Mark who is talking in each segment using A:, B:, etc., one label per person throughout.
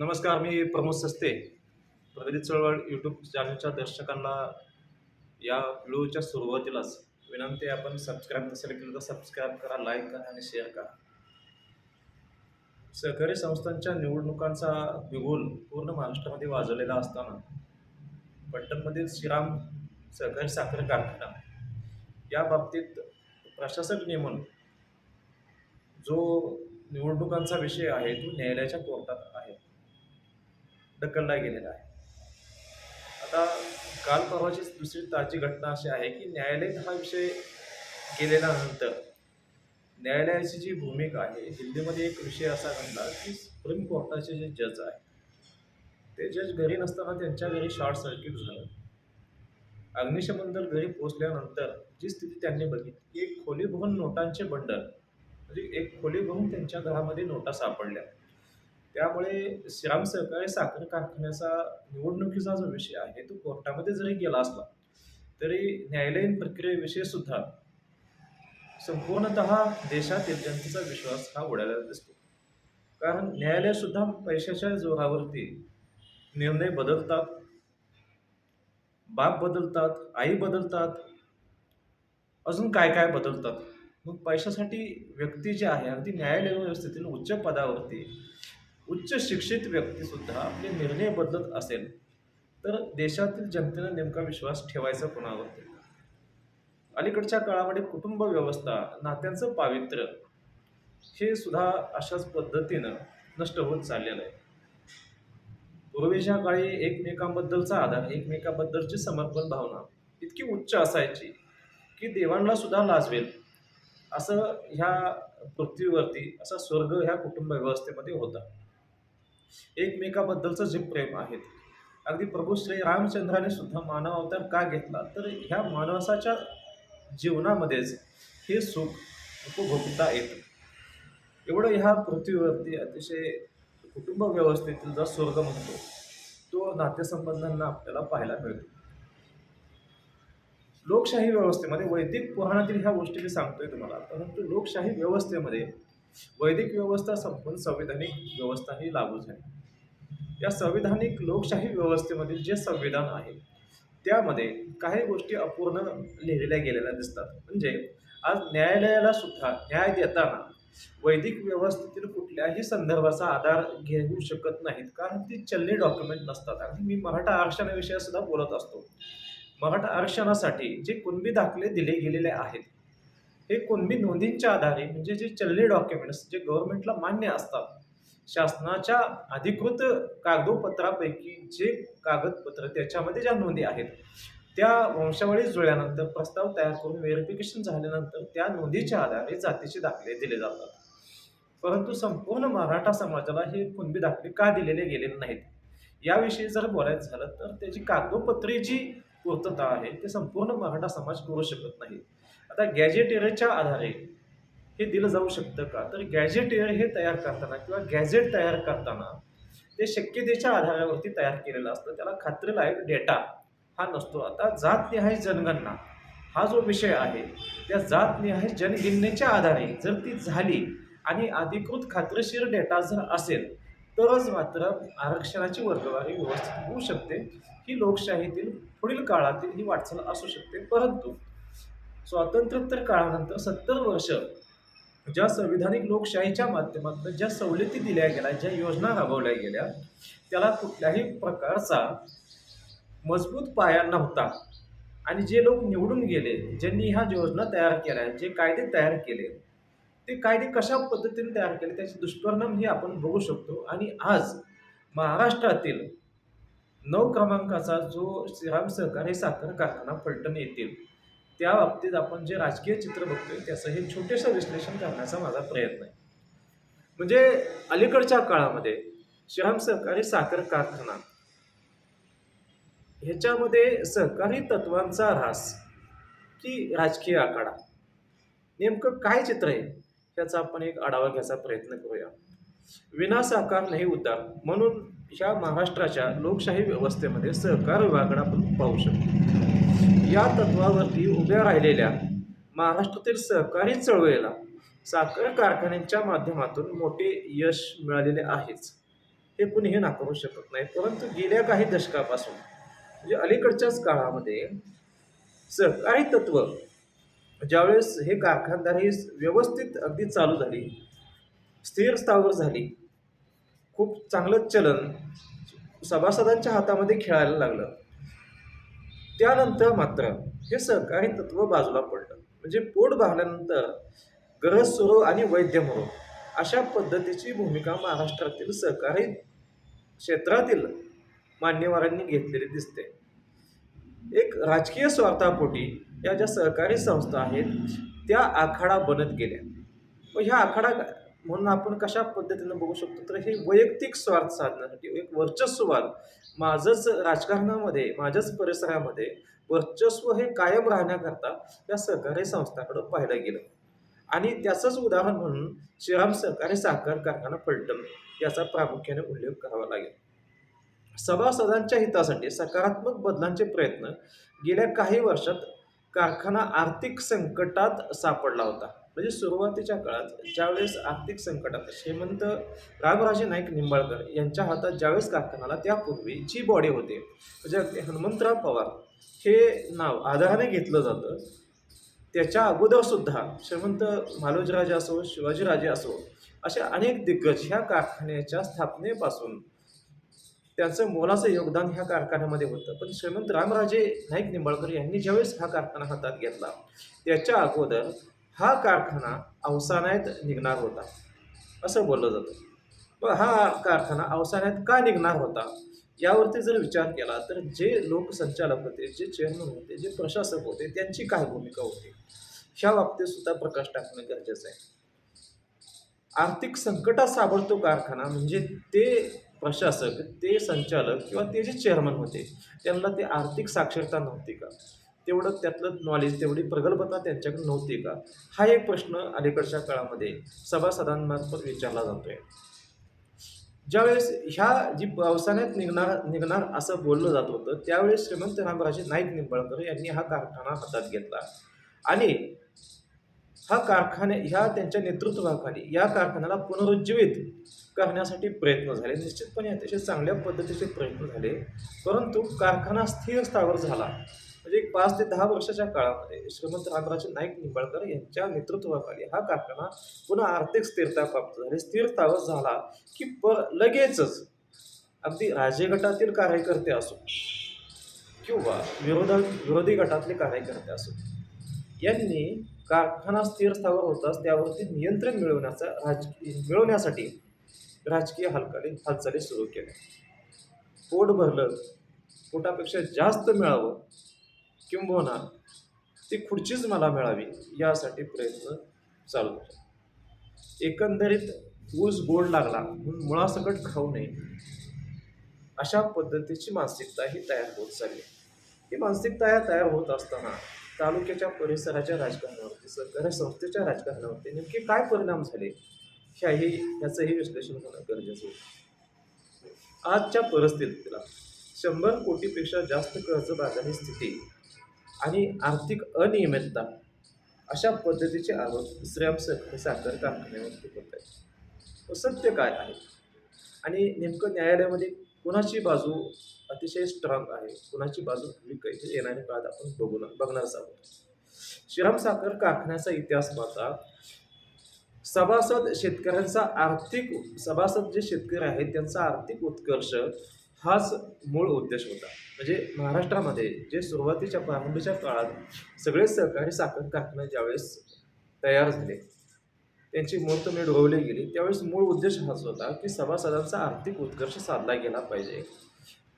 A: नमस्कार मी प्रमोद सस्ते प्रगती चळवळ यूट्यूब चॅनलच्या दर्शकांना या व्हिडिओच्या सुरुवातीलाच विनंती आपण सबस्क्राईब नसेल केलं तर सबस्क्राईब करा लाईक करा आणि शेअर करा. सहकारी संस्थांच्या निवडणुकांचा बिगुल पूर्ण महाराष्ट्रामध्ये वाजवलेला असताना पट्टणमधील श्रीराम सहकारी साखर कारखाना या बाबतीत प्रशासक नेमून जो निवडणुकांचा विषय आहे तो न्यायालयाच्या कोर्टात आहे ढकलला गेलेला आहे. आता काल परवाची दुसरी ताजी घटना अशी आहे की न्यायालयीन हा विषय गेलेल्यानंतर न्यायालयाची जी भूमिका आहे दिल्लीमध्ये एक विषय असा घडला की सुप्रीम कोर्टाचे जे जज आहे ते जज घरी नसताना त्यांच्या घरी शॉर्ट सर्किट झालं. अग्निशमन दल घरी पोहोचल्यानंतर जी स्थिती त्यांनी बघितली एक खोलीभवन नोटांचे बंडल म्हणजे एक खोलीभवन त्यांच्या घरामध्ये नोटा सापडल्या. त्यामुळे श्रीराम सहकारी साखर कारखान्याचा निवडणुकीचा जो विषय आहे तो कोर्टामध्ये जरी गेला असला तरी न्यायालयीन प्रक्रियेविषयी सुद्धा संपूर्णतः देशातील जनतेचा विश्वास हा उडालेला दिसतो. कारण न्यायालय सुद्धा पैशाच्या जोरावरती निर्णय बदलतात बाप बदलतात आई बदलतात अजून काय काय बदलतात? मग पैशासाठी व्यक्ती जी आहे अगदी न्यायालय व्यवस्थेतील उच्च पदावरती उच्च शिक्षित व्यक्तीसुद्धा आपले निर्णय बदलत असेल तर देशातील जनतेनं नेमका विश्वास ठेवायचा कोणावरती अलीकडच्या काळामध्ये कुटुंब व्यवस्था नात्यांचं पावित्र्य हे सुद्धा अशाच पद्धतीनं नष्ट होत चाललेलं आहे. पूर्वीच्या काळी एकमेकांबद्दलचा आधार एकमेकाबद्दलची समर्पण भावना इतकी उच्च असायची की देवांना सुद्धा लाजवेल असं ह्या पृथ्वीवरती असा स्वर्ग ह्या कुटुंब व्यवस्थेमध्ये होता. एकमेकाबद्दलचं जे प्रेम आहे अगदी प्रभू श्री रामचंद्राने सुद्धा मानव अवतार का घेतला? तर ह्या माणसाच्या जीवनामध्येच हे सुख उपभोगता येतं. एवढं ह्या पृथ्वीवरती अतिशय कुटुंब व्यवस्थेतील जो स्वर्ग म्हणतो तो नातेसंबंधांना आपल्याला पाहायला मिळतो. लोकशाही व्यवस्थेमध्ये वैदिक पुराणातील ह्या गोष्टी मी सांगतोय तुम्हाला. परंतु लोकशाही व्यवस्थेमध्ये वैदिक व्यवस्था संपून संविधानिक व्यवस्था ही लागू झाली. या संविधानिक लोकशाही व्यवस्थेमधील जे संविधान आहे त्यामध्ये काही गोष्टी अपूर्ण लिहिलेल्या गेलेल्या दिसतात. म्हणजे आज न्यायालयाला सुद्धा न्याय देताना वैदिक व्यवस्थेतील कुठल्याही संदर्भाचा आधार घेऊ शकत नाहीत. कारण ती चलनी डॉक्युमेंट नसतात. आणि मी मराठा आरक्षणाविषयी सुद्धा बोलत असतो. मराठा आरक्षणासाठी जे कुणबी दाखले दिले गेलेले आहेत हे कुणबी नोंदींच्या आधारे म्हणजे जे चलनी डॉक्युमेंट्स जे गव्हर्नमेंटला मान्य असतात शासनाच्या अधिकृत कागदोपत्रापैकी जे कागदपत्र त्याच्यामध्ये ज्या नोंदी आहेत त्या वंशावळी जुळल्यानंतर प्रस्ताव तयार करून व्हेरिफिकेशन झाल्यानंतर त्या नोंदीच्या आधारे जातीचे दाखले दिले जातात. परंतु संपूर्ण मराठा समाजाला हे कुणबी दाखले का दिलेले गेलेले नाहीत? याविषयी जर बोलायचं झालं तर त्याची कागदोपत्री जी पूर्तता आहे ते संपूर्ण मराठा समाज करू शकत नाही. आता गॅजेटेरियरच्या आधारे हे दिलं जाऊ शकतं का? तर गॅजेटेरियर हे तयार करताना किंवा गॅझेट तयार करताना ते शक्यतेच्या आधारावरती तयार केलेलं असतं. त्याला खात्रीलायक डेटा हा नसतो. आता जातनिहाय जनगणना हा जो विषय आहे त्या जातनिहाय जनगणनेच्या आधारे जर ती झाली आणि अधिकृत खात्रीशीर डेटा जर असेल तरच मात्र आरक्षणाची वर्गवारी व्यवस्थित होऊ शकते. ही लोकशाहीतील पुढील काळातील ही वाटचाल असू शकते. परंतु स्वातंत्र्योत्तर काळानंतर सत्तर वर्ष ज्या संविधानिक लोकशाहीच्या माध्यमातून ज्या सवलती दिल्या गेल्या ज्या योजना राबवल्या गेल्या त्याला कुठल्याही प्रकारचा मजबूत पाया नव्हता. आणि जे लोक निवडून गेले ज्यांनी ह्या योजना तयार केल्या जे कायदे तयार केले ते कायदे कशा पद्धतीने तयार केले त्याचे दुष्परिणाम हे आपण बघू शकतो. आणि आज महाराष्ट्रातील नऊ क्रमांकाचा जो श्रीराम सहकारी साखर कारखाना फलटण येतील त्या बाबतीत आपण जे राजकीय चित्र बघतोय त्याचं हे छोटेसं विश्लेषण करण्याचा माझा प्रयत्न आहे. म्हणजे अलीकडच्या काळामध्ये श्रीराम सहकारी साखर कारखाना ह्याच्यामध्ये सहकारी तत्वांचा ऱ्हास की राजकीय आखाडा नेमकं काय चित्र आहे त्याचा आपण एक आढावा घ्यायचा प्रयत्न करूया. विना साकार नाही उद्धार म्हणून ह्या महाराष्ट्राच्या लोकशाही व्यवस्थेमध्ये सहकार विभागाकडे आपण पाहू शकतो. या तत्वावरती उभ्या राहिलेल्या महाराष्ट्रातील सहकारी चळवळीला साखर कारखान्यांच्या माध्यमातून मोठे यश मिळालेले आहेच. हे कुणीही नाकारू शकत नाही परंतु गेल्या काही दशकापासून म्हणजे अलीकडच्याच काळामध्ये सहकारी तत्व ज्यावेळेस हे कारखानदारी व्यवस्थित अगदी चालू झाली स्थिर स्थावर झाली खूप चांगलं चलन सभासदांच्या हातामध्ये खेळायला लागलं त्यानंतर मात्र हे सहकारी तत्व बाजूला पडलं. म्हणजे पोट भागल्यानंतर गरज सुरू आणि वैद्य मरो अशा पद्धतीची भूमिका महाराष्ट्रातील सहकारी क्षेत्रातील मान्यवरांनी घेतलेली दिसते. एक राजकीय स्वार्थापोटी या ज्या सहकारी संस्था आहेत त्या आखाडा बनत गेल्या. व ह्या आखाडा म्हणून आपण कशा पद्धतीनं बघू शकतो? तर हे वैयक्तिक स्वार्थ साधण्यासाठी एक वर्चस्ववाद माझंच राजकारणामध्ये माझ्याच परिसरामध्ये वर्चस्व हे कायम राहण्याकरता या सहकारी संस्थाकडं पाहिलं गेलं. आणि त्याचंच उदाहरण म्हणून श्रीराम सहकारी साखर कारखाना फलटण याचा प्रामुख्याने उल्लेख करावा लागेल. सभासदांच्या हितासाठी सकारात्मक बदलांचे प्रयत्न गेल्या काही वर्षात कारखाना आर्थिक संकटात सापडला होता. म्हणजे सुरुवातीच्या काळात ज्यावेळेस आर्थिक संकटात श्रीमंत रामराजे नाईक निंबाळकर यांच्या हातात ज्यावेळेस कारखानाला त्यापूर्वी जी बॉडी होते म्हणजे हनुमंतराव पवार हे नाव आधाराने घेतलं जातं. त्याच्या अगोदरसुद्धा श्रीमंत मालोजीराजे असो शिवाजीराजे असो असे अनेक दिग्गज ह्या कारखान्याच्या स्थापनेपासून त्यांचं मोलाचं योगदान ह्या कारखान्यामध्ये होतं. पण श्रीमंत रामराजे नाईक निंबाळकर यांनी ज्यावेळेस हा कारखाना हातात घेतला त्याच्या अगोदर हा कारखाना अवसानात निघणार होता. असं बोललं जातं. मग हा कारखाना अवसानात का निघणार होता? यावरती जर विचार केला तर जे लोकसंचालक होते जे चेअरमन होते जे प्रशासक होते त्यांची काय भूमिका होती? ह्या बाबतीत सुद्धा प्रकाश टाकणं गरजेचं आहे. आर्थिक संकटात सापडतो कारखाना म्हणजे ते प्रशासक ते संचालक किंवा ते जे चेअरमन होते त्यांना ते आर्थिक साक्षरता नव्हती का? तेवढं त्यातलं नॉलेज तेवढी प्रगल्भता त्यांच्याकडे नव्हती का? हा एक प्रश्न अलीकडच्या काळामध्ये सभासदांमार्फत विचारला जातोय. ज्यावेळेस ह्या जी पावसाळ्यात निघणार निघणार असं बोललं जात होतं त्यावेळेस श्रीमंत रामराजे नाईक निंबाळकर यांनी हा कारखाना हातात घेतला. आणि हा कारखाने ह्या त्यांच्या नेतृत्वाखाली या कारखान्याला पुनरुज्जीवित करण्यासाठी प्रयत्न झाले. निश्चितपणे अतिशय चांगल्या पद्धतीचे प्रयत्न झाले. परंतु कारखाना स्थिर स्थावर झाला. म्हणजे एक पाच ते दहा वर्षाच्या काळामध्ये श्रीमंत रामराजे नाईक निंबाळकर यांच्या नेतृत्वाखाली हा कारखाना पुन्हा आर्थिक स्थिरता प्राप्त झाली. स्थिरतावर झाला की प लगेचच अगदी राजे गटातील कार्यकर्ते असो किंवा विरोधा विरोधी गटातले कार्यकर्ते असो यांनी कारखाना स्थिर स्थावर होताच त्यावरती नियंत्रण मिळवण्याचा राज मिळवण्यासाठी राजकीय हालकाली हालचाली सुरू केल्या. पोट भरलं पोटापेक्षा जास्त मिळावं किंबहुना ती खुर्चीच मला मिळावी यासाठी प्रयत्न चालू होतो. एकंदरीत ऊस गोड लागला म्हणून मुळासकट खाऊ नये. अशा पद्धतीची मानसिकता ही तयार होत चालली. ही मानसिकता या तयार होत असताना तालुक्याच्या परिसराच्या राजकारणावरती सरकारी संस्थेच्या राजकारणावरती नेमके काय परिणाम झाले? ह्याही ह्याचंही विश्लेषण होणं गरजेचं होतं. आजच्या परिस्थितीला शंभर कोटीपेक्षा जास्त कर्जबाजारी स्थिती आणि आर्थिक अनियमितता अशा पद्धतीचे आरोप श्रेयम सहकारी साखर कारखान्यावरती होत आहेत. सत्य काय आहे? आणि नेमकं न्यायालयामध्ये कुणाची बाजू अतिशय स्ट्रॉंग आहे? कुणाची बाजू वीक आहे हे काळात आपण बघू बघणारच आहोत. श्रीराम साखर कारखान्याचा इतिहास पाहता सभासद शेतकऱ्यांचा आर्थिक सभासद जे शेतकरी आहेत त्यांचा आर्थिक उत्कर्ष हाच मूळ उद्देश होता. म्हणजे महाराष्ट्रामध्ये जे सुरुवातीच्या प्रारंभीच्या काळात सगळे सहकारी साखर कारखाने ज्यावेळेस तयार झाले त्यांची मुहूर्तमेढ रोवली गेली. त्यावेळेस मूळ उद्देश हाच होता की सभासदांचा आर्थिक उत्कर्ष साधला गेला पाहिजे.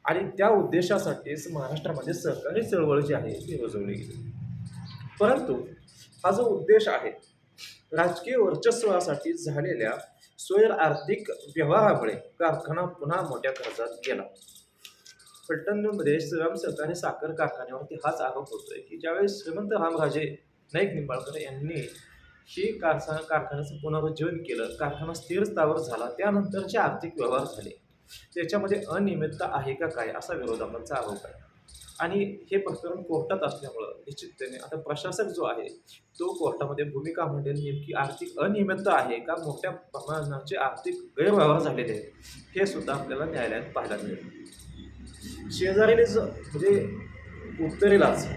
A: आणि त्या उद्देशासाठीच महाराष्ट्रामध्ये सहकारी चळवळ जी आहे ती रुजवली गेली. परंतु हा जो उद्देश आहे राजकीय वर्चस्वासाठी झालेल्या सोयर आर्थिक व्यवहारामुळे कारखाना पुन्हा मोठ्या खर्चात गेला. फलटणमध्ये श्रीराम सरकारी साखर कारखान्यावरती हाच आरोप होतोय की ज्यावेळेस श्रीमंत रामराजे नाईक निंबाळकर यांनी ही कारखाना कारखान्याचं पुनरुज्जीवन केलं कारखाना स्थिर स्थावर झाला त्यानंतरचे आर्थिक व्यवहार झाले. त्याच्यामध्ये अनियमितता आहे का काय असा विरोधकांचा आरोप आहे. आणि हे प्रकरण कोर्टात असल्यामुळं निश्चिततेने आता प्रशासक जो आहे तो कोर्टामध्ये भूमिका मांडेल नेमकी आर्थिक अनियमितता आहे का? मोठ्या प्रमाणाचे आर्थिक गैरव्यवहार झालेले आहेत. हे सुद्धा आपल्याला न्यायालयात पाहायला मिळेल. शेजारीनेच म्हणजे उत्तरेलाच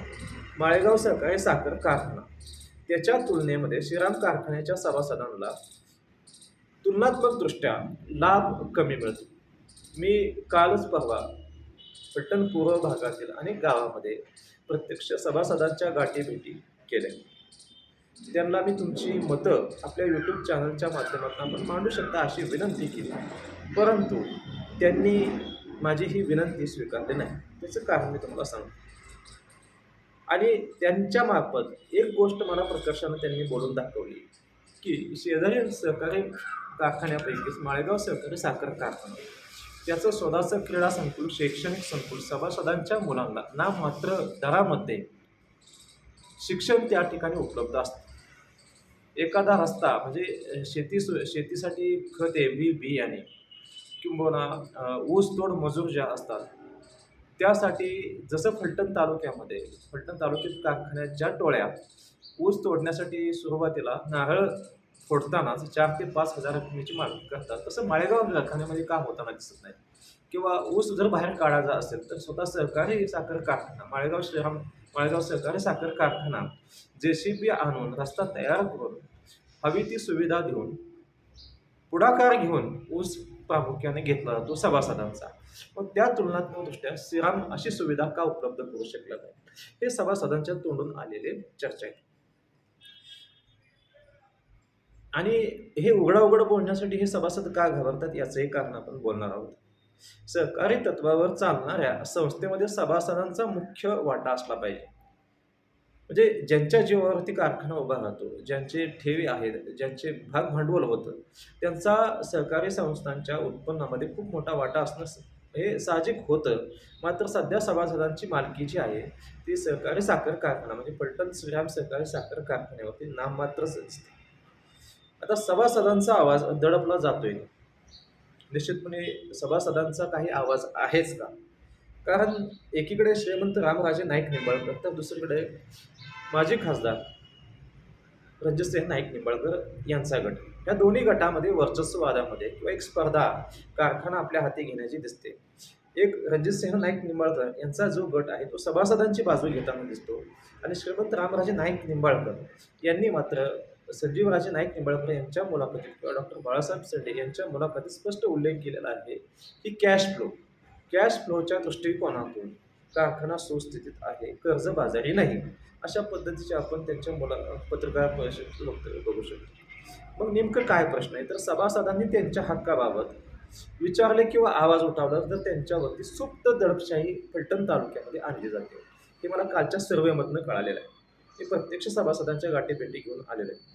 A: माळेगाव सहकारी साखर कारखाना त्याच्या तुलनेमध्ये श्रीराम कारखान्याच्या सभासदांना तुलनात्मकदृष्ट्या लाभ कमी मिळतो. मी कालच परवा पट्टण पूर्व भागातील अनेक गावामध्ये प्रत्यक्ष सभासदांच्या गाठीभेटी केल्या. त्यांना मी तुमची मतं आपल्या यूट्यूब चॅनलच्या माध्यमातून आपण मांडू शकता अशी विनंती केली. परंतु त्यांनी माझी ही विनंती स्वीकारली नाही. त्याचं कारण मी तुम्हाला सांगतो. आणि त्यांच्या मार्फत एक गोष्ट मला प्रकर्षानं त्यांनी बोलून दाखवली की शेजारी सहकारी कारखान्यापैकीच माळेगाव सहकारी साखर कारखाना. त्याचं स्वतःचं क्रीडा संकुल शैक्षणिक संकुल सभासदांच्या मुलांना नाममात्र दरामध्ये शिक्षण त्या ठिकाणी उपलब्ध असतं. एखादा रस्ता म्हणजे शेती शेतीसाठी खते बी बियाणे किंबहुना ऊसतोड मजूर ज्या असतात त्यासाठी जसं फलटण तालुक्यामध्ये फलटण तालुक्यात कारखान्यात ज्या टोळ्या ऊस तोडण्यासाठी सुरुवातीला नारळ फोडतानाच चार ते पाच हजार रकमेची मागणी करतात. तसं माळेगाव कारखान्यामध्ये काम होताना दिसत नाही. किंवा ऊस जर बाहेर काढायचा असेल तर स्वतः सहकारी साखर कारखाना माळेगाव शहर माळेगाव सहकारी साखर कारखाना जे सी बी आणून रस्ता तयार करून हवी ती सुविधा देऊन पुढाकार घेऊन ऊस प्रामुख्याने घेतला जातो सभासदांचा. मग त्या तुलनात्मक दृष्ट्या श्रीराम अशी सुविधा का उपलब्ध करू शकला नाही हे सभासदांच्या तोंडून आलेले चर्चा आहे आणि हे उघडा उघड बोलण्यासाठी हे सभासद का घाबरतात याचंही कारण आपण बोलणार आहोत. सहकारी तत्वावर चालणाऱ्या संस्थेमध्ये सभासदांचा मुख्य वाटा असला पाहिजे. म्हणजे ज्यांच्या जीवावरती कारखाना उभा राहतो ज्यांचे ठेवी आहेत ज्यांचे भाग भांडवल होतं त्यांचा सहकारी संस्थांच्या उत्पन्नामध्ये खूप मोठा वाटा असणं हे साहजिक होतं. मात्र सध्या सभासदांची मालकी जी आहे ती सहकारी साखर कारखाना म्हणजे पलटण श्रीराम सहकारी साखर कारखान्यावरती नाममात्रच असते आता सभासदांचा आवाज दडपला जातोय. निश्चितपणे सभासदांचा काही आवाज आहेच का? कारण एकीकडे श्रीमंत रामराजे नाईक निंबाळकर तर दुसरीकडे माजी खासदार रणजितसिंह नाईक निंबाळकर यांचा गट. या दोन्ही गटामध्ये वर्चस्ववादामध्ये किंवा एक स्पर्धा कारखाना आपल्या हाती घेण्याची दिसते. एक रणजितसिंह नाईक निंबाळकर यांचा जो गट आहे तो सभासदांची बाजू घेताना दिसतो. आणि श्रीमंत रामराजे नाईक निंबाळकर यांनी मात्र संजीवराजे नाईक निंबाळकर यांच्या मुलाखतीत किंवा डॉक्टर बाळासाहेब शेंडे यांच्या मुलाखतीत स्पष्ट उल्लेख केलेला आहे की कॅश फ्लो कॅश फ्लोच्या दृष्टिकोनातून कारखाना सुस्थितीत आहे कर्जबाजारी नाही अशा पद्धतीचे आपण त्यांच्या मुला पत्रकार परिषद वक्तव्य बघू शकतो. मग नेमकं काय प्रश्न आहे? तर सभासदांनी त्यांच्या हक्काबाबत विचारले किंवा आवाज उठावला तर त्यांच्यावरती सुप्त दडपशाही फलटण तालुक्यामध्ये आणली जाते. हे मला कालच्या सर्वेमधनं कळालेलं आहे. हे प्रत्यक्ष सभासदांच्या गाठीभेटी घेऊन आलेले आहे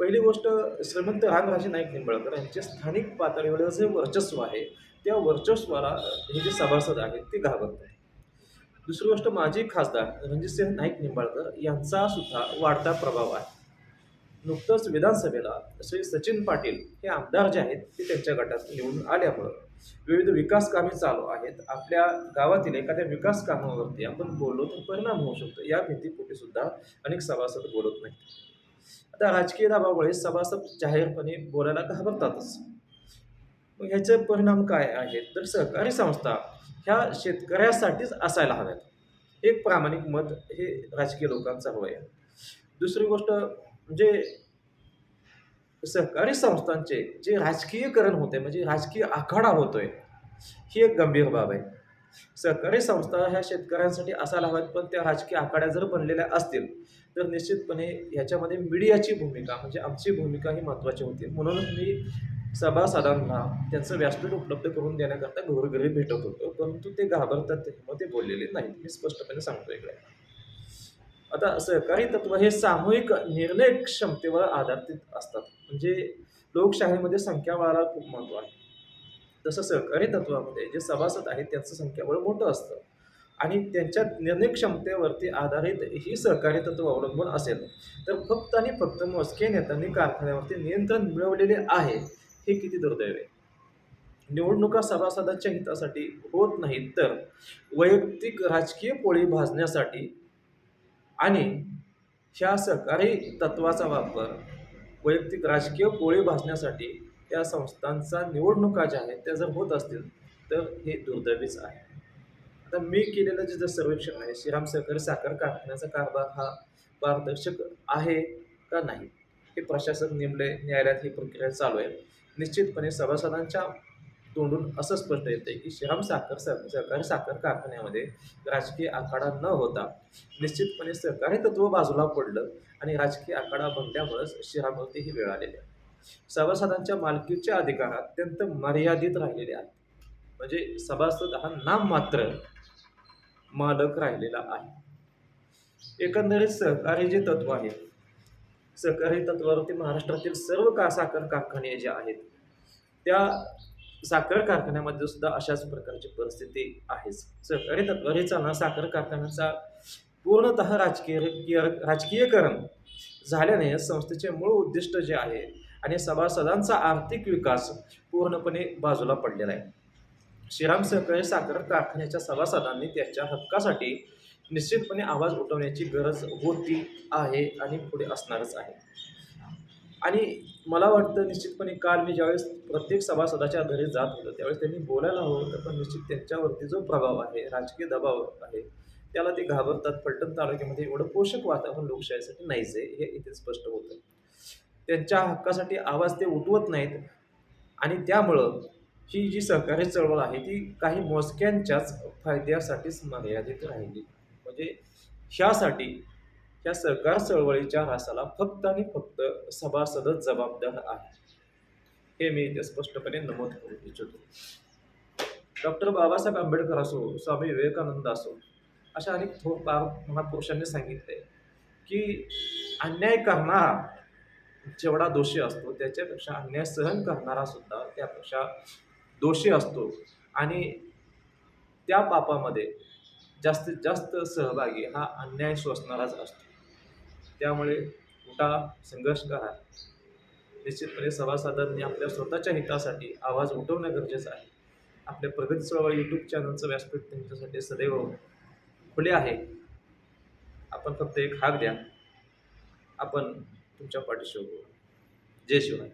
A: पहिली गोष्ट श्रीमंत रामराजे नाईक निंबाळकर यांचे स्थानिक पातळीवर जे वर्चस्व आहे त्या वर्चस्वाला हे जे सभासद आहेत ते घाबरत आहेत. दुसरी गोष्ट माजी खासदार रणजितसिंह नाईक निंबाळकर यांचा सुद्धा वाढता प्रभाव आहे. नुकतंच विधानसभेला श्री सचिन पाटील हे आमदार जे आहेत ते त्यांच्या गटात निवडून आल्यामुळं विविध विकास कामे चालू आहेत. आपल्या गावातील एखाद्या विकास कामावरती आपण बोललो तर परिणाम होऊ शकतो. या भीतीपोटी सुद्धा अनेक सभासद बोलत नाहीत. आता राजकीय दाबामुळे सभासद जाहीरपणे बोलायला घाबरतातच. मग ह्याचे परिणाम काय आहेत? तर सहकारी संस्था ह्या शेतकऱ्यासाठीच असायला हव्यात. एक प्रामाणिक मत हे राजकीय लोकांचं हवं आहे. दुसरी गोष्ट म्हणजे सहकारी संस्थांचे जे राजकीयकरण होते म्हणजे राजकीय आखाडा होतोय ही एक गंभीर बाब आहे. सहकारी संस्था ह्या शेतकऱ्यांसाठी असायला हव्यात पण त्या राजकीय आखाड्या जर बनलेल्या असतील तर निश्चितपणे ह्याच्यामध्ये मीडियाची भूमिका म्हणजे आमची भूमिका ही महत्त्वाची होती. म्हणूनच मी सभासदांना त्यांचं व्यासपीठ उपलब्ध करून देण्याकरता घरोघरी भेटत होतो परंतु ते घाबरतात मग ते बोललेले नाहीत. मी स्पष्टपणे सांगतो इकडे. आता सहकारी तत्व हे सामूहिक निर्णय क्षमतेवर आधारित असतात. म्हणजे लोकशाहीमध्ये संख्याबळाला खूप महत्त्व आहे. तसं सहकारी तत्वामध्ये जे सभासद आहेत त्यांचं संख्याबळ मोठं असतं. आणि त्यांच्या निर्णय क्षमतेवरती आधारित ही सहकारी तत्व अवलंबून असेल. तर फक्त आणि फक्त मोजके नेत्यांनी कारखान्यावरती नियंत्रण मिळवलेले आहे हे किती दुर्दैव आहे? निवडणुका सभासदांच्या हितासाठी होत नाहीत तर वैयक्तिक राजकीय पोळी भाजण्यासाठी आणि ह्या सहकारी तत्वाचा वापर वैयक्तिक राजकीय पोळी भासण्यासाठी त्या संस्थांचा निवडणुका ज्या आहेत त्या जर होत असतील तर हे दुर्दैवीच आहे. आता मी केलेलं जे जर सर्वेक्षण आहे श्रीराम सहकारी साखर कारखान्याचा कारभार हा पारदर्शक आहे का नाही हे प्रशासक नेमले न्यायालयात ही प्रक्रिया चालू आहे. निश्चितपणे सभासदांच्या तोंडून असं स्पष्ट येतं की श्रीराम साखर सहकारी साखर कारखान्यामध्ये राजकीय आखाडा न होता निश्चितपणे सहकारी तत्व बाजूला पडलं आणि राजकीय आखाडा बनल्यामुळेच श्रीरामवरती ही वेळ आलेली आहे. सभासदांच्या मालकीचे अधिकार अत्यंत मर्यादित राहिलेले आहेत. म्हणजे सभासद हा नाम मात्र मालक राहिलेला आहे. एकंदरीत सहकारी जे तत्व आहे सहकारी तत्वावरती महाराष्ट्रातील सर्व का साखर कारखाने जे आहेत त्या साखर कारखान्यामध्ये सुद्धा अशाच प्रकारची परिस्थिती आहेच सहकारी तत्वावर साखर कारखान्याचा पूर्णतः राजकीय राजकीयकरण झाल्याने संस्थेचे मूळ उद्दिष्ट जे आहे आणि सभासदांचा आर्थिक विकास पूर्णपणे बाजूला पडलेला आहे. श्रीराम सहकारी साखर कारखान्याच्या सभासदांनी त्याच्या हक्कासाठी निश्चितपणे आवाज उठवण्याची गरज होती आहे आणि पुढे असणारच आहे. आणि मला वाटतं निश्चितपणे काल मी ज्यावेळेस प्रत्येक सभासदाच्या घरी जात होतो त्यावेळेस त्यांनी बोलायला हवं होतं पण निश्चित त्यांच्यावरती जो प्रभाव आहे राजकीय दबाव आहे त्याला ते घाबरतात. फलटण तालुक्यामध्ये एवढं पोषक वातावरण लोकशाहीसाठी नाहीच आहे हे इथे स्पष्ट होतं. त्यांच्या हक्कासाठी आवाज ते उठवत नाहीत आणि त्यामुळं ही जी सहकारी चळवळ आहे ती काही मोजक्यांच्याच फायद्यासाठीच मर्यादित राहिली. म्हणजे ह्यासाठी या सरकार चळवळीच्या ऱ्हासाला फक्त आणि फक्त सभासदच जबाबदार आहे. हे मी इथे स्पष्टपणे नमूद करू इच्छितो. डॉक्टर बाबासाहेब आंबेडकर असो स्वामी विवेकानंद असो अशा अनेक थोर पार महापुरुषांनी सांगितले की अन्याय करणारा जेवढा दोषी असतो त्याच्यापेक्षा अन्याय सहन करणारा सुद्धा त्यापेक्षा दोषी असतो आणि त्या पापामध्ये जास्तीत जास्त सहभागी हा अन्याय सोसणाराच असतो. त्यामुळे उठा संघर्ष करा निश्चितपणे सभासदांनी आपल्या स्वतःच्या हितासाठी आवाज उठवणं गरजेचं आहे. आपल्या प्रगती चळवळ यूट्यूब चॅनलचं व्यासपीठ त्यांच्यासाठी सदैव खुले आहे. आपण फक्त एक हाक द्या. आपण तुमच्या पाठीशी उभं जय शिवाय.